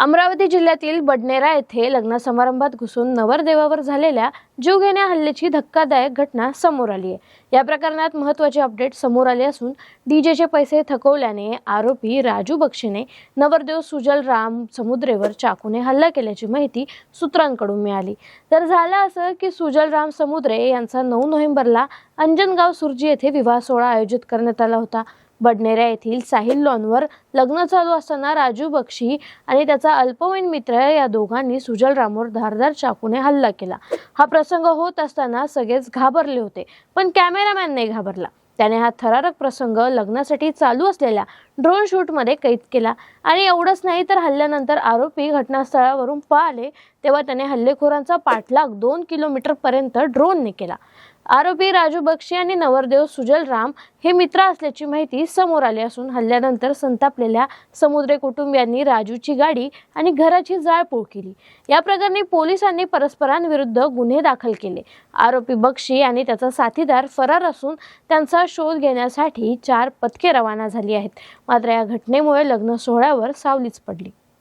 अमरावती जिल्ह्यातील बडनेरा येथे लग्न समारंभात घुसून नवरदेवावर झालेल्या जीवघेण्या हल्ल्याची धक्कादायक घटना समोर आली आहे. या प्रकरणात महत्त्वाचे अपडेट समोर आले असून डीजेचे पैसे थकवल्याने आरोपी राजू बक्षीने नवरदेव सुजल राम समुद्रेवर चाकूने हल्ला केल्याची माहिती सूत्रांकडून मिळाली. तर झालं असं की सुजल राम समुद्रे यांचा नऊ नोव्हेंबरला अंजनगाव सुरजी येथे विवाह सोहळा आयोजित करण्यात आला होता. बडनेरा येथील साहिल लॉनवर लग्न चालू असताना राजू बक्षी आणि त्याचा अल्पवयीन मित्र या दोघांनी सुजल रामोर धारदार चाकूने हल्ला केला. हा प्रसंग होत असताना सगळेच घाबरले होते पण कॅमेरामॅन नाही घाबरला. त्याने हा थरारक प्रसंग लग्नासाठी चालू असलेल्या ड्रोन शूटमध्ये कैद केला आणि एवढंच नाही तर हल्ल्यानंतर आरोपी घटनास्थळावरून पळाले तेव्हा त्याने हल्लेखोरांचा पाठलाग दोन किलोमीटरपर्यंत ड्रोनने केला. आरोपी राजू बक्षी आणि नवरदेव सुजल राम हे मित्र असल्याची माहिती समोर आली असून हल्ल्यानंतर संतापलेल्या समुद्रे कुटुंबियांनी राजूची गाडी आणि घराची जाळपोळ केली. या प्रकरणी पोलिसांनी परस्परांविरुद्ध गुन्हे दाखल केले. आरोपी बक्षी आणि त्याचा साथीदार फरार असून त्यांचा शोध घेण्यासाठी चार पथके रवाना झाली आहेत. मात्र या घटनेमुळे लग्न सोहळ्यावर सावलीच पडली.